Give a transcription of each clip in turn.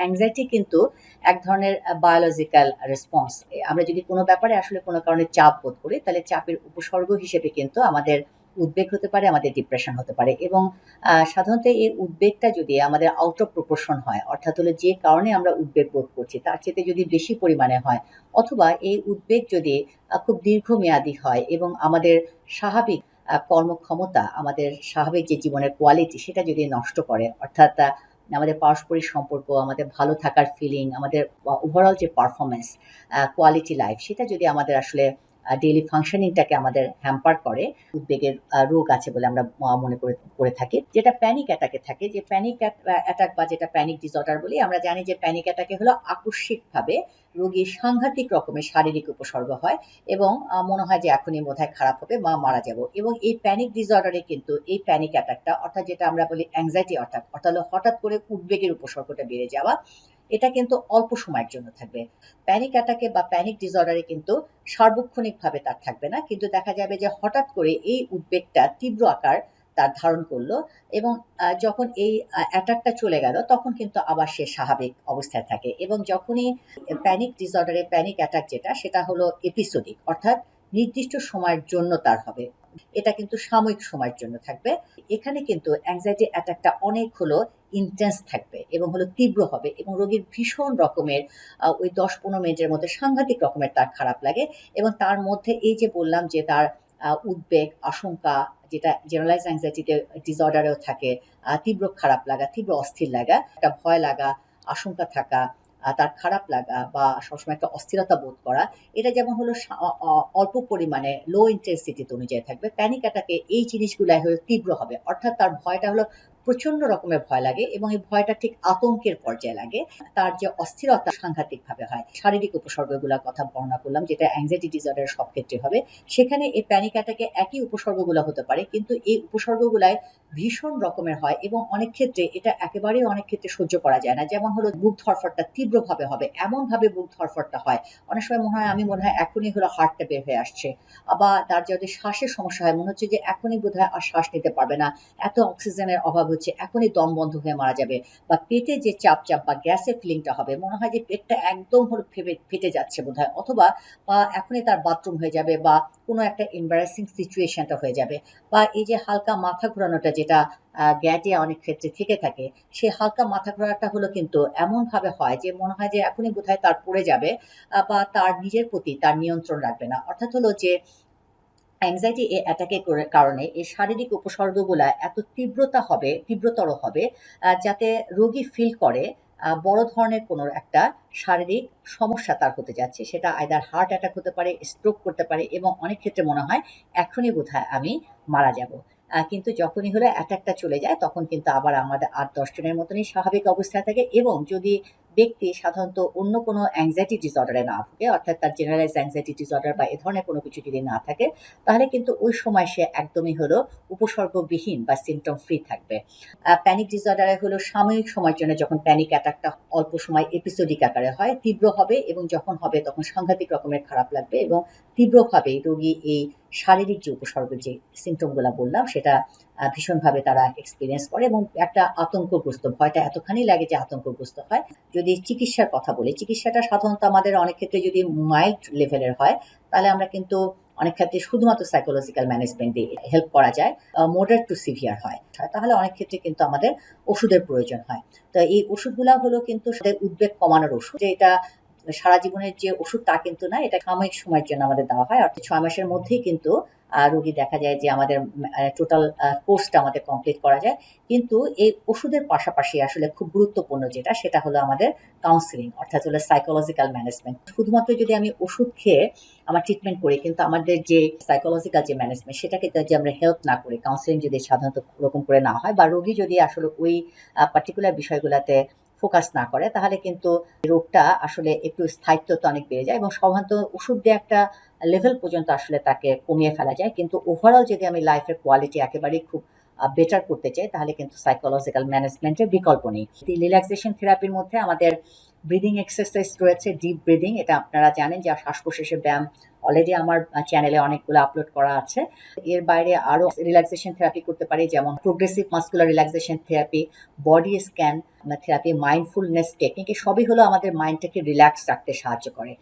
Anxiety কিন্তু এক ধরনের বায়োলজিক্যাল রেসপন্স আমরা যদি কোনো ব্যাপারে আসলে কোনো কারণে চাপ বোধ করি, তাহলে চাপের উপসর্গ হিসেবে কিন্তু আমাদের উদ্বেগ হতে পারে, আমাদের ডিপ্রেশন হতে পারে এবং সাধারণত এই উদ্বেগটা যদি আমাদের আউট অফ প্রপোর্শন হয়, অর্থাৎ হলো যে কারণে আমরা উদ্বেগ বোধ করছি, তার চেয়ে যদি বেশি পরিমাণে হয় অথবা এই উদ্বেগ যদি খুব দীর্ঘমেয়াদী হয় এবং আমাদের স্বাভাবিক কর্মক্ষমতা, আমাদের স্বাভাবিক যে জীবনের কোয়ালিটি সেটা যদি নষ্ট করে, অর্থাৎ আমাদের পারস্পরিক সম্পর্ক, আমাদের ভালো থাকার ফিলিং আমাদের ওভারঅল যে পারফরমেন্স কোয়ালিটি লাইফ সেটা যদি আমাদের আসলে ডেইলি ফাংশনিংটাকে আমাদের হ্যাম্পার করে, উদ্বেগের রোগ আছে বলে আমরা মনে করে করে থাকি। যেটা প্যানিক অ্যাটাকে থাকে, যে প্যানিক অ্যাটাক বা যেটা প্যানিক ডিসঅর্ডার বলি, আমরা জানি যে প্যানিক অ্যাটাকে হলো আকস্মিকভাবে রোগীর সাংঘাতিক রকমের শারীরিক উপসর্গ হয় এবং মনে হয় যে এখনই বোধহয় খারাপ হবে বা মারা যাব। এবং এই প্যানিক ডিসঅর্ডারে কিন্তু এই প্যানিক অ্যাটাকটা অর্থাৎ যেটা আমরা বলি অ্যাংজাইটি অ্যাটাক অর্থাৎ হঠাৎ করে উদ্বেগের উপসর্গটা বেড়ে যাওয়া এটা কিন্তু অল্প সময়ের জন্য থাকবে। প্যানিক অ্যাটাকে বা প্যানিক ডিসঅর্ডারে কিন্তু সার্বক্ষণিকভাবে তার থাকবে না। কিন্তু দেখা যাবে যে হঠাৎ করে এই উদ্বেগটা তীব্র আকার তার ধারণ করল এবং যখন এই অ্যাটাকটা চলে গেল তখন কিন্তু আবার সে স্বাভাবিক অবস্থায় থাকে এবং যখনই প্যানিক ডিসঅর্ডারে প্যানিক অ্যাটাক যেটা, সেটা হলো এপিসোডিক অর্থাৎ নির্দিষ্ট সময়ের জন্য তার হবে। এটা কিন্তু সাময়িক সময়ের জন্য থাকবে। এখানে কিন্তু অ্যাংজাইটি অ্যাটাকটা অনেক হলো ইন্টেন্স থাকবে এবং হলো তীব্র হবে এবং রোগীর ভীষণ রকমের ওই দশ পনেরো মিনিটের মধ্যে সাংঘাতিক রকমের তার খারাপ লাগে এবং তার মধ্যে এই যে বললাম যে তার উদ্বেগ, আশঙ্কা যেটা জেনারেলাইজ অ্যাংজাইটিতে ডিসঅর্ডারেও থাকে তীব্র খারাপ লাগা, তীব্র অস্থির লাগা, একটা ভয় লাগা, আশঙ্কা থাকা তার খারাপ লাগা বা সবসময় একটা অস্থিরতা বোধ করা, এটা যেমন হলো অল্প পরিমাণে লো ইন্টেন্সিটিতে অনুযায়ী থাকবে প্যানিক অ্যাটাকে এই জিনিসগুলাই হলো তীব্র হবে। অর্থাৎ তার ভয়টা হলো প্রচণ্ড রকমের ভয় লাগে এবং এই ভয়টা ঠিক আতঙ্কের পর্যায়ে লাগে। তার যে অস্থিরতা সাংঘাতিক ভাবে হয়। শারীরিক উপসর্গগুলোর কথা বর্ণনা করলাম, যেটা অ্যাংজাইটি ডিসঅর্ডার সব ক্ষেত্রে হবে। সেখানে এই প্যানিক অ্যাটাকে একই উপসর্গগুলো হতে পারে, কিন্তু এই উপসর্গগুলাই ভীষণ রকমের হয় এবং অনেক ক্ষেত্রে এটা একেবারেই অনেক ক্ষেত্রে সহ্য করা যায় না। যেমন হলো বুক ধরফরটা তীব্রভাবে হবে এমন ভাবে বুক ধরফটটা হয়। অনেক সময় মনে হয় আমি মনে হয় এখনই হলো হার্টটা বের হয়ে আসছে। আবার তার যদি শ্বাসের সমস্যা হয়, মনে হচ্ছে যে এখনই বোধহয় আর শ্বাস নিতে পারবে না। এত অক্সিজেনের অভাব হচ্ছে, এখনই দম বন্ধ হয়ে মারা যাবে বা পেটে যে চাপ চাপ বা গ্যাসের ফিলিংটা হবে, মনে হয় যে পেটটা একদম হলো ফেটে ফেটে যাচ্ছে বোধহয়। অথবা, বা এখনই তার বাথরুম হয়ে যাবে বা কোনো একটা এম্বারাসিং সিচুয়েশনটা হয়ে যাবে। বা এই যে হালকা মাথা ঘোরানোটা যেটা গ্যাটে অনেক ক্ষেত্রে থেকে থাকে, সে হালকা মাথা ঘোরাটা হলো কিন্তু এমনভাবে হয় যে মনে হয় যে এখনই বোধহয় তার পড়ে যাবে বা তার নিজের প্রতি তার নিয়ন্ত্রণ রাখবে না। অর্থাৎ হলো যে অ্যাংজাইটি এ অ্যাটাকের কারণে এই শারীরিক উপসর্গগুলা এত তীব্রতা হবে, তীব্রতর হবে যাতে রোগী ফিল করে বড় ধরনের কোনো একটা শারীরিক সমস্যা তার হতে যাচ্ছে। সেটা আইদার হার্ট অ্যাটাক হতে পারে স্ট্রোক করতে পারে এবং অনেক ক্ষেত্রে মনে হয় এখনই বোধহয় আমি মারা যাব। কিন্তু যখনই হলে অ্যাটাকটা চলে যায়, তখন কিন্তু আবার আমাদের আট দশ জনের মতনই স্বাভাবিক অবস্থায় থাকে এবং যদি ব্যক্তি সাধারণত অন্য কোনো অ্যাংজাইটি ডিসঅর্ডারে না ভুগে অর্থাৎ তার জেনারেলাইজ অ্যাংজাইটি ডিসঅর্ডার বা এ ধরনের কোনো কিছু যদি না থাকে, তাহলে কিন্তু ওই সময় সে একদমই হলো উপসর্গবিহীন বা সিমটম ফ্রি থাকবে। প্যানিক ডিসঅর্ডারে হলো সাময়িক সময়ের জন্য যখন প্যানিক অ্যাটাকটা অল্প সময় এপিসোডিক আকারে হয়, তীব্র হবে এবং যখন হবে তখন সাংঘাতিক রকমের খারাপ লাগবে এবং তীব্রভাবে রোগী এই শারীরিক যে উপসর্গ যে সিমটমগুলো বললাম, সেটা ভীষণভাবে তারা এক্সপিরিয়েন্স করে এবং একটা আতঙ্কগ্রস্ত, ভয়টা এতখানি লাগে যে আতঙ্কগ্রস্ত হয়। যদি চিকিৎসার কথা বলি, চিকিৎসাটা সাধারণত আমাদের অনেক ক্ষেত্রে যদি মাইল্ড লেভেলের হয়, তাহলে আমরা কিন্তু অনেক ক্ষেত্রে শুধুমাত্র সাইকোলজিক্যাল ম্যানেজমেন্ট দিয়ে হেল্প করা যায় মোডার টু সিভিয়ার হয়। তাহলে অনেক ক্ষেত্রে কিন্তু আমাদের ওষুধের প্রয়োজন হয়। তো এই ওষুধগুলো হলো কিন্তু উদ্বেগ কমানোর ওষুধ যে এটা সারা জীবনের যে ওষুধ তা কিন্তু না, এটা সাময়িক সময়ের জন্য আমাদের দেওয়া হয়। অর্থাৎ ছয় মাসের মধ্যেই কিন্তু রোগী দেখা যায় যে আমাদের টোটাল কোর্সটা আমাদের কমপ্লিট করা যায়। কিন্তু এই ওষুধের পাশাপাশি আসলে খুব গুরুত্বপূর্ণ যেটা, সেটা হলো আমাদের কাউন্সিলিং অর্থাৎ হলো সাইকোলজিক্যাল ম্যানেজমেন্ট শুধুমাত্র যদি আমি ওষুধ খেয়ে আমার ট্রিটমেন্ট করি, কিন্তু আমাদের যে সাইকোলজিক্যাল যে ম্যানেজমেন্ট সেটাকে যদি আমরা হেল্প না করি কাউন্সিলিং যদি সাধারণত ওরকম করে না হয়, বা রোগী যদি আসলে ওই পার্টিকুলার বিষয়গুলোতে ফোকাস না করে, তাহলে কিন্তু রোগটা আসলে একটু স্থায়িত্ব তো অনেক বেড়ে যায় এবং সাধারণত ওষুধ দিয়ে একটা লেভেল পর্যন্ত আসলে তাকে কমিয়ে ফেলা যায়। কিন্তু ওভারঅল যদি আমি লাইফের কোয়ালিটি একেবারেই খুব বেটার করতে চাই, তাহলে কিন্তু সাইকোলজিক্যাল ম্যানেজমেন্টের বিকল্প নেই। রিল্যাক্সেশন থেরাপির মধ্যে আমাদের ব্রিদিং এক্সারসাইজ রয়েছে ডিপ ব্রিদিং এটা আপনারা জানেন যে শ্বাস প্রশ্বাসের ব্যায়াম অলরেডি আমার চ্যানেলে অনেকগুলো আপলোড করা আছে। এর বাইরে আরও রিল্যাক্সেশন থেরাপি করতে পারি, যেমন progressive muscular relaxation therapy body scan therapy mindfulness technique সবই হলো আমাদের মাইন্ডটাকে রিল্যাক্স রাখতে সাহায্য করে।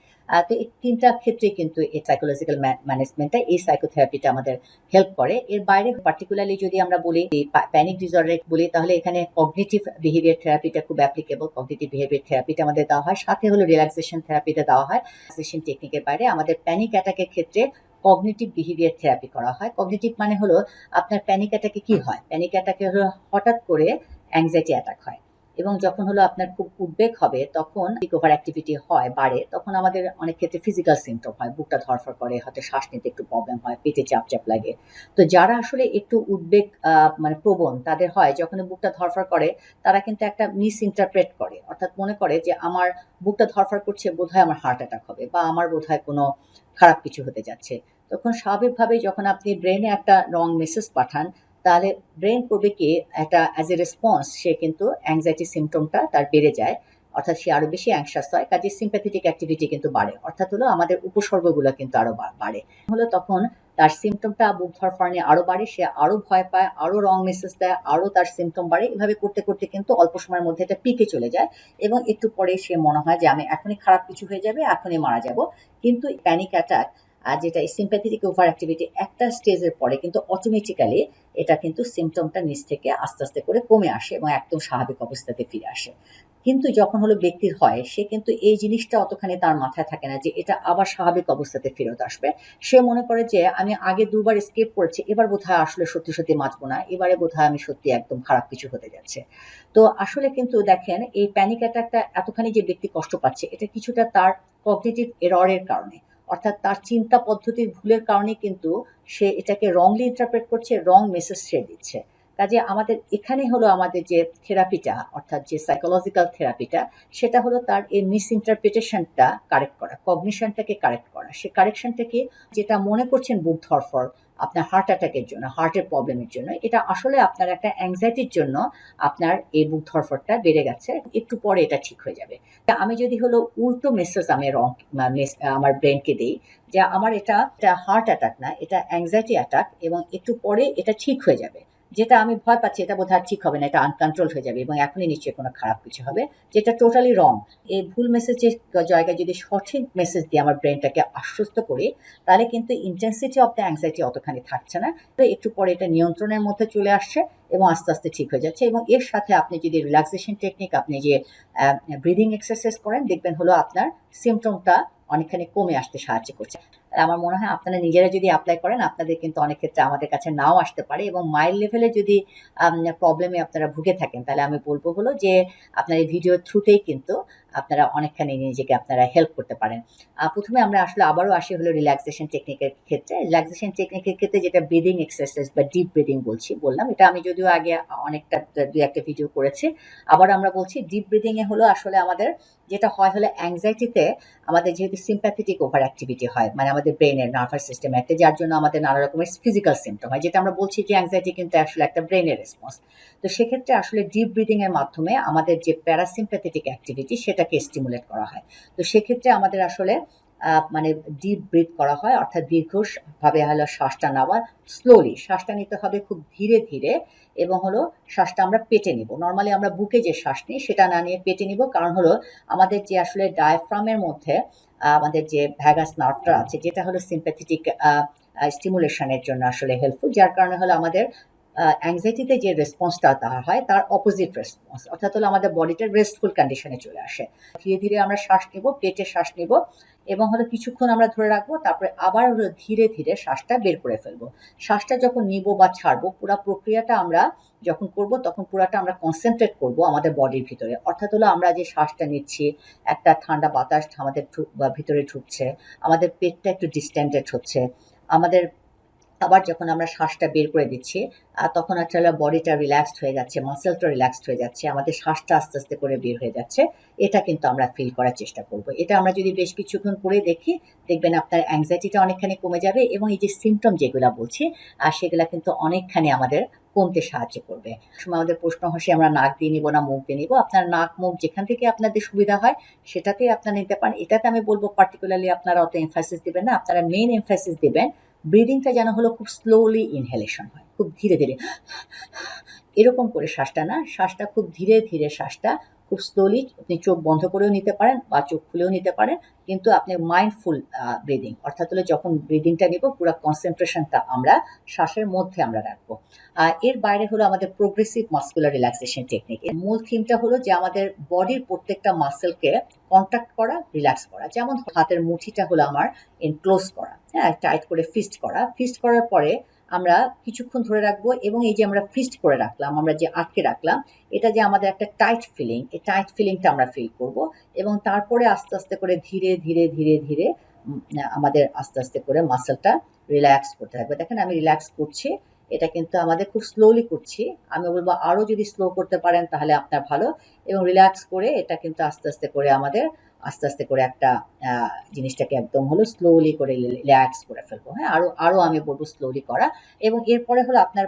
তো এই তিনটা ক্ষেত্রে কিন্তু এই সাইকোলজিক্যাল ম্যানেজমেন্টটা এই সাইকোথেরাপিটা আমাদের হেল্প করে। এর বাইরে পার্টিকুলারলি যদি আমরা বলি প্যানিক ডিসঅর্ডার বলি, তাহলে এখানে কগনিটিভ বিহেভিয়ার থেরাপিটা খুব অ্যাপ্লিকেবল কগনিটিভ বিহেভিয়ার থেরাপিটা আমাদের দেওয়া হয়। সাথে হলো রিল্যাক্সেশন থেরাপিটা দেওয়া হয়। রিল্যাক্সেশন টেকনিকের বাইরে আমাদের প্যানিক অ্যাটাকের ক্ষেত্রে কগনিটিভ বিহেভিয়ার থেরাপি করা হয়। কগনিটিভ মানে হলো আপনার প্যানিক অ্যাটাকে কি হয়? প্যানিক অ্যাটাকে হঠাৎ করে অ্যাংজাইটি অ্যাটাক হয়। এবং যখন হলো আপনার খুব উদ্বেগ হবে, তখন ওভার অ্যাক্টিভিটি হয়, বাড়ে, তখন আমাদের অনেক ক্ষেত্রে ফিজিক্যাল সিমটম হয়, বুকটা ধরফর করে হয়তো শ্বাস নিতে একটু প্রবলেম হয়, পেটে চাপ চাপ লাগে। তো যারা আসলে একটু উদ্বেগ মানে প্রবণ, তাদের হয় যখন বুকটা ধরফর করে, তারা কিন্তু একটা মিস ইন্টারপ্রেট করে। অর্থাৎ মনে করে যে, আমার বুকটা ধরফর করছে, বোধহয় আমার হার্ট অ্যাটাক হবে বা আমার বোধহয় কোনো খারাপ কিছু হতে যাচ্ছে। তখন স্বাভাবিকভাবে যখন আপনি ব্রেনে একটা রং মেসেজ পাঠান তাহলে ব্রেন করবে কি? একটা অ্যাজ এ রেসপন্স সে কিন্তু অ্যাংজাইটি সিমটমটা তার বেড়ে যায়, অর্থাৎ সে আরও বেশি অ্যাংশাস হয়, কাজে সিম্প্যাথেটিক অ্যাক্টিভিটি কিন্তু বাড়ে, অর্থাৎ হলো আমাদের উপসর্গগুলো কিন্তু আরও বা- বাড়ে। হলো তখন তার সিমটমটা বুক ধরফারনে আরও বাড়ে, সে আরও ভয় পায় আরও রং মেসেজ দেয়, আরও তার সিমটম বাড়ে, এভাবে করতে করতে কিন্তু অল্প সময়ের মধ্যে এটা পিকে চলে যায় এবং একটু পরে সে মনে হয় যে আমি এখনই খারাপ কিছু হয়ে যাবে, এখনই মারা যাব। কিন্তু প্যানিক অ্যাটাক আর যেটা সিম্প্যাথেটিক ওভার অ্যাক্টিভিটি একটা স্টেজের পরে কিন্তু অটোমেটিক্যালি এটা কিন্তু সিমটমটা নিচ থেকে আস্তে আস্তে করে কমে আসে এবং একদম স্বাভাবিক অবস্থাতে ফিরে আসে। কিন্তু যখন হলো ব্যক্তির হয়, সে কিন্তু এই জিনিসটা অতখানি তার মাথায় থাকে না যে এটা আবার স্বাভাবিক অবস্থাতে ফেরত আসবে। সে মনে করে যে আমি আগে দুবার স্কেপ করেছি, এবার বোধহয় আসলে সত্যি সত্যি বাঁচবো না, এবারে বোধহয় আমি সত্যি একদম খারাপ কিছু হতে যাচ্ছে। তো আসলে কিন্তু দেখেন, এই প্যানিক অ্যাটাকটা এতখানি যে ব্যক্তি কষ্ট পাচ্ছে, এটা কিছুটা তার কগনিটিভ এররের কারণে। অর্থাৎ তার চিন্তা পদ্ধতির ভুলের কারণে কিন্তু সে এটাকে রংলি ইন্টারপ্রেট করছে রং মেসেজ সে দিচ্ছে। কাজে আমাদের এখানে হলো আমাদের যে থেরাপিটা, অর্থাৎ যে সাইকোলজিক্যাল থেরাপিটা, সেটা হলো তার এই মিস ইন্টারপ্রিটেশনটা কারেক্ট করা কগনিশনটাকে কারেক্ট করা। সে কারেকশনটাকে যেটা মনে করছেন বুক ধরফর আপনার হার্ট অ্যাটাকের জন্য হার্টের প্রবলেমের জন্য। এটা আসলে আপনার একটা অ্যাংজাইটির জন্য আপনার এই বুক ধরফরটা বেড়ে গেছে। একটু পরে এটা ঠিক হয়ে যাবে। তা আমি যদি হলো উল্টো মেসেজ আমি রং আমার ব্রেনকে দিই, যে আমার এটা এটা হার্ট অ্যাটাক না, এটা অ্যাংজাইটি অ্যাটাক এবং একটু পরে এটা ঠিক হয়ে যাবে। যেটা আমি ভয় পাচ্ছি, এটা বোধহয় ঠিক হবে না, এটা আনকন্ট্রোল হয়ে যাবে এবং এখনই নিশ্চয়ই কোনো খারাপ কিছু হবে, যেটা টোটালি রং এই ভুল মেসেজের জায়গায় যদি সঠিক মেসেজ দিয়ে আমার ব্রেনটাকে আশ্বস্ত করি, তাহলে কিন্তু ইন্টেন্সিটি অফ দ্য অ্যাংজাইটি অতখানি থাকছে না। তো একটু পরে এটা নিয়ন্ত্রণের মধ্যে চলে আসছে এবং আস্তে আস্তে ঠিক হয়ে যাচ্ছে এবং এর সাথে আপনি যদি রিল্যাক্সেশন টেকনিক আপনি যে ব্রিদিং এক্সারসাইজ করেন, দেখবেন হলো আপনার সিমটমটা অনেকখানি কমে আসতে সাহায্য করছে। আমার মনে হয় আপনারা নিজেরা যদি অ্যাপ্লাই করেন, আপনাদের কিন্তু অনেক ক্ষেত্রে আমাদের কাছে নাও আসতে পারে এবং মাইল্ড লেভেলে যদি প্রবলেমে আপনারা ভুগে থাকেন, তাহলে আমি বলব হলো যে আপনার এই ভিডিওর থ্রুতেই কিন্তু আপনারা অনেকখানি নিজেকে আপনারা হেল্প করতে পারেন। প্রথমে আমরা আসলে আবারও আসি হলো রিল্যাক্সেশন টেকনিকের ক্ষেত্রে। রিল্যাক্সেশন টেকনিকের ক্ষেত্রে যেটা ব্রিদিং এক্সারসাইজ বা ডিপ ব্রিদিং বলছি, বললাম। এটা আমি যদিও আগে অনেকটা দু একটা ভিডিও করেছি। আবার আমরা বলছি ডিপ ব্রিদিং এ হলো আসলে আমাদের যেটা হয় হলো অ্যাংজাইটিতে আমাদের যেহেতু সিম্প্যাথেটিক ওভার অ্যাক্টিভিটি হয় মানে আমাদের ব্রেনের নার্ভাস সিস্টেম একটা, যার জন্য আমাদের নানা রকমের ফিজিক্যাল সিমটম হয়। যেটা আমরা বলছি যে অ্যাংজাইটি কিন্তু আসলে একটা ব্রেনের রেসপন্স তো সেক্ষেত্রে আসলে ডিপ ব্রিদিং এর মাধ্যমে আমাদের যে প্যারাসিম্প্যাথেটিক অ্যাক্টিভিটি সেটাকে স্টিমুলেট করা হয়। তো সেক্ষেত্রে আমাদের আসলে মানে ডিপ ব্রিথ করা হয়, অর্থাৎ দীর্ঘভাবে হলো শ্বাসটা নেওয়া স্লোলি শ্বাসটা নিতে হবে খুব ধীরে ধীরে এবং হলো শ্বাসটা আমরা পেটে নিব। নর্মালি আমরা বুকে যে শ্বাস নিই, সেটা না নিয়ে পেটে নিব। কারণ হলো আমাদের যে আসলে ডায়াফ্রামের মধ্যে আমাদের যে ভ্যাগাস নার্ভটা আছে, যেটা হলো সিম্প্যাথেটিক স্টিমুলেশনের জন্য আসলে হেল্পফুল যার কারণে হলো আমাদের অ্যাংজাইটিতে যে রেসপন্সটা তার হয়, তার অপোজিট রেসপন্স অর্থাৎ হলো আমাদের বডিটা রেস্টফুল কন্ডিশনে চলে আসে। ধীরে ধীরে আমরা শ্বাস নেব, পেটে শ্বাস নিব এবং হলো কিছুক্ষণ আমরা ধরে রাখব, তারপরে আবার ধীরে ধীরে শ্বাসটা বের করে ফেলব। শ্বাসটা যখন নিব বা ছাড়বো, পুরো প্রক্রিয়াটা আমরা যখন করব, তখন পুরাটা আমরা কনসেন্ট্রেট করব আমাদের বডির ভিতরে। অর্থাৎ হলো আমরা যে শ্বাসটা নিচ্ছি, একটা ঠান্ডা বাতাস আমাদের ভিতরে ঢুকছে, আমাদের পেটটা একটু ডিস্টেন্টেড হচ্ছে, আমাদের আবার যখন আমরা শ্বাসটা বের করে দিচ্ছি তখন আসলে বডিটা রিল্যাক্সড হয়ে যাচ্ছে মাসেলটা রিল্যাক্সড হয়ে যাচ্ছে, আমাদের শ্বাসটা আস্তে আস্তে করে বের হয়ে যাচ্ছে। এটা কিন্তু আমরা ফিল করার চেষ্টা করব। এটা আমরা যদি বেশ কিছুক্ষণ করে দেখি, দেখবেন আপনার অ্যাংজাইটিটা অনেকখানি কমে যাবে এবং এই যে সিমটম যেগুলো বলছি আর সেগুলো কিন্তু অনেকখানি আমাদের কমতে সাহায্য করবে। সময় আমাদের প্রশ্ন হসে আমরা নাক দিয়ে নিব না মুখ দিয়ে নিব? আপনার নাক, মুখ যেখান থেকে আপনাদের সুবিধা হয় সেটাতে আপনারা নিতে পারেন। এটাতে আমি বলব পার্টিকুলারলি আপনারা অত এমফাসিস দেবেন না, আপনারা মেইন এমফাসিস দিবেন ব্রিদিংটা যেন হলো খুব স্লোলি ইনহেলেশন হয়, খুব ধীরে ধীরে। এরকম করে শ্বাসটা না, শ্বাসটা খুব ধীরে ধীরে শ্বাসটা খুব স্লোলি আপনি চোখ বন্ধ করেও নিতে পারেন বা চোখ খুলেও নিতে পারেন, কিন্তু আপনি মাইন্ডফুল ব্রিদিং অর্থাৎ হলে যখন ব্রিদিংটা নিব, পুরো কনসেন্ট্রেশনটা আমরা শ্বাসের মধ্যে আমরা রাখব। আর এর বাইরে হলো আমাদের প্রোগ্রেসিভ মাস্কুলার রিল্যাক্সেশন টেকনিক এর মূল থিমটা হলো যে আমাদের বডির প্রত্যেকটা মাসেলকে কন্ট্যাক্ট করা রিল্যাক্স করা। যেমন হাতের মুঠিটা হলো আমার এনক্লোজ করা হ্যাঁ টাইট করে ফিস্ট করা। ফিস্ট করার পরে আমরা কিছুক্ষণ ধরে রাখব এবং এই যে আমরা ফিস্ট করে রাখলাম, আমরা যে আটকে রাখলাম, এটা যে আমাদের একটা টাইট ফিলিং এই টাইট ফিলিংটা আমরা ফিল করব এবং তারপরে আস্তে আস্তে করে ধীরে ধীরে ধীরে ধীরে আমাদের আস্তে আস্তে করে মাসেলটা রিল্যাক্স করতে থাকবে। দেখেন আমি রিল্যাক্স করছি, এটা কিন্তু আমাদের খুব স্লোলি করছি। আমি বলব আরও যদি স্লো করতে পারেন তাহলে আপনার ভালো এবং রিল্যাক্স করে এটা কিন্তু আস্তে আস্তে করে আমাদের আস্তে আস্তে করে একটা জিনিসটাকে একদম হলো স্লোলি করে রিল্যাক্স করে ফেলব। হ্যাঁ আরও আরও আমি বলব স্লোলি করা। এবং এরপরে হলো আপনার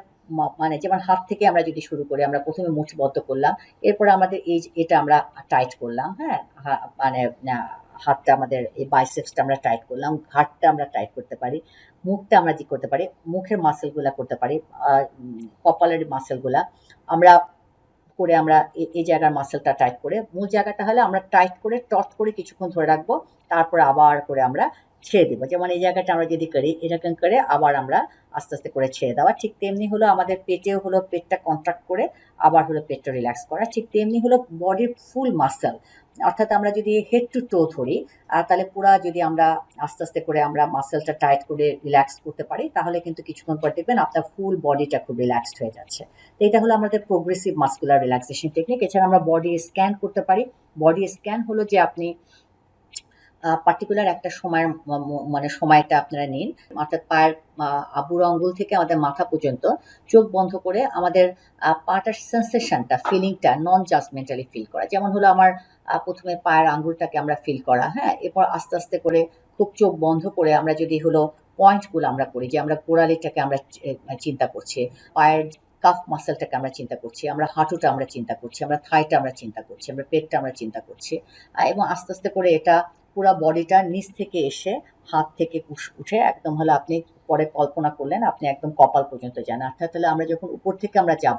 মানে যেমন হাত থেকে আমরা যদি শুরু করি, আমরা প্রথমে মুঠবদ্ধ করলাম, এরপরে আমাদের এই এটা আমরা টাইট করলাম হ্যাঁ মানে হাতটা আমাদের, এই বাইসেপসটা আমরা টাইট করলাম, ঘাটটা আমরা টাইট করতে পারি, মুখটা আমরা কি করতে পারি, মুখের মাসেলগুলা করতে পারি কপালের মাসেলগুলা আমরা করে আমরা এই জায়গার মাসেলটা টাইট করে, মূল জায়গাটা হলে আমরা টাইট করে টট করে কিছুক্ষণ ধরে রাখব, তারপরে আবার করে আমরা ছেড়ে দেবো। যেমন এই জায়গাটা আমরা যদি করি, এরকম করে আবার আমরা আস্তে আস্তে করে ছেড়ে দেওয়া। ঠিক তেমনি হলো আমাদের পেটেও হলো পেটটা কন্ট্রাক্ট করে আবার হলো পেটটা রিল্যাক্স করা। ঠিক তেমনি হলো বডির ফুল মাসেল অর্থাৎ আমরা যদি হেড টু টো ধরি তাহলে পুরা যদি আমরা আস্তে আস্তে করে আমরা মাসেলটা টাইট করে রিল্যাক্স করতে পারি, তাহলে কিন্তু কিছুক্ষণ পর দেখবেন আপনার ফুল বডিটা খুব রিল্যাক্সড হয়ে যাচ্ছে। তো এটা হলো আমাদের প্রোগ্রেসিভ মাস্কুলার রিল্যাক্সেশন টেকনিক এছাড়া আমরা বডি স্ক্যান করতে পারি। বডি স্ক্যান হলো যে আপনি পার্টিকুলার একটা সময়ের মানে সময়টা আপনারা নিন। অর্থাৎ পায়ের আবুর আঙ্গুল থেকে আমাদের মাথা পর্যন্ত চোখ বন্ধ করে আমাদের পাটার সেন্সেশনটা ফিলিংটা নন জাজমেন্টালি ফিল করা। যেমন হলো আমার প্রথমে পায়ের আঙ্গুলটাকে আমরা ফিল করা হ্যাঁ? এরপর আস্তে আস্তে করে খুব চোখ বন্ধ করে আমরা যদি হলো পয়েন্টগুলো আমরা করি, যে আমরা গোড়ালিটাকে আমরা চিন্তা করছি, পায়ের কাফ মাসেলটাকে আমরা চিন্তা করছি, আমরা হাঁটুটা আমরা চিন্তা করছি, আমরা থাইটা আমরা চিন্তা করছি, আমরা পেটটা আমরা চিন্তা করছি এবং আস্তে আস্তে করে এটা পুরো বডিটা নিচ থেকে এসে হাত থেকে উঠে একদম হলো আপনি পরে কল্পনা করলেন, আপনি একদম কপাল পর্যন্ত যান। অর্থাৎ হলে আমরা যখন উপর থেকে আমরা যাব,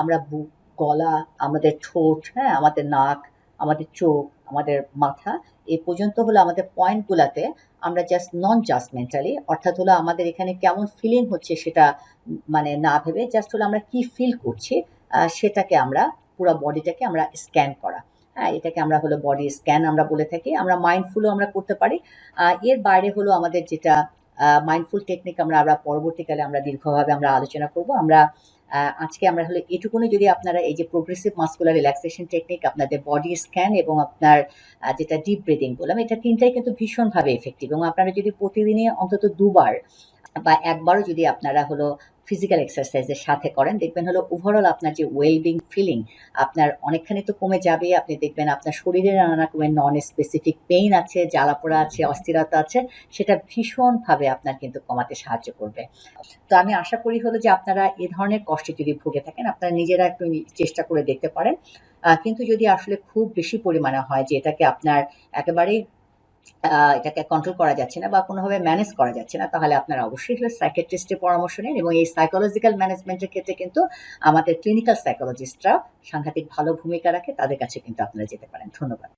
আমরা বুক গলা, আমাদের ঠোঁট হ্যাঁ আমাদের নাক, আমাদের চোখ, আমাদের মাথা, এ পর্যন্ত হলো আমাদের পয়েন্টগুলোতে আমরা জাস্ট নন জাজমেন্টালি অর্থাৎ হলো আমাদের এখানে কেমন ফিলিং হচ্ছে সেটা মানে না ভেবে জাস্ট হলো আমরা কি ফিল করছি সেটাকে আমরা পুরো বডিটাকে আমরা স্ক্যান করা। হ্যাঁ এটাকে আমরা হলো বডি স্ক্যান আমরা বলে থাকি। আমরা মাইন্ডফুলও আমরা করতে পারি। এর বাইরে হলো আমাদের যেটা মাইন্ডফুল টেকনিক আমরা আমরা পরবর্তীকালে আমরা দীর্ঘভাবে আমরা আলোচনা করব। আমরা আজকে আমরা হলো এটুকুনি যদি আপনারা এই যে প্রোগ্রেসিভ মাস্কুলার রিল্যাক্সেশন টেকনিক আপনাদের বডি স্ক্যান এবং আপনার যেটা ডিপ ব্রিদিং বললাম, এটা তিনটাই কিন্তু ভীষণভাবে এফেক্টিভ এবং আপনারা যদি প্রতিদিনই অন্তত দুবার বা একবারও যদি আপনারা হলো ফিজিক্যাল এক্সারসাইজের সাথে করেন, দেখবেন হলো ওভারঅল আপনার যে ওয়েলবিং ফিলিং আপনার অনেকখানি তো কমে যাবে। আপনি দেখবেন আপনার শরীরে নানা রকমের নন স্পেসিফিক পেইন আছে, জ্বালাপোড়া আছে, অস্থিরতা আছে, সেটা ভীষণভাবে আপনার কিন্তু কমাতে সাহায্য করবে। তো আমি আশা করি হলো যে আপনারা এ ধরনের কষ্টে যদি ভুগে থাকেন, আপনারা নিজেরা একটু চেষ্টা করে দেখতে পারেন। কিন্তু যদি আসলে খুব বেশি পরিমাণে হয় যে এটাকে আপনার একেবারেই এটাকে কন্ট্রোল করা যাচ্ছে না বা কোনোভাবে ম্যানেজ করা যাচ্ছে না, তাহলে আপনারা অবশ্যই সাইকেট্রিস্টের পরামর্শ নেন এবং এই সাইকোলজিক্যাল ম্যানেজমেন্টের ক্ষেত্রে কিন্তু আমাদের ক্লিনিক্যাল সাইকোলজিস্টরা সাংঘাতিক ভালো ভূমিকা রাখে, তাদের কাছে কিন্তু আপনারা যেতে পারেন। ধন্যবাদ।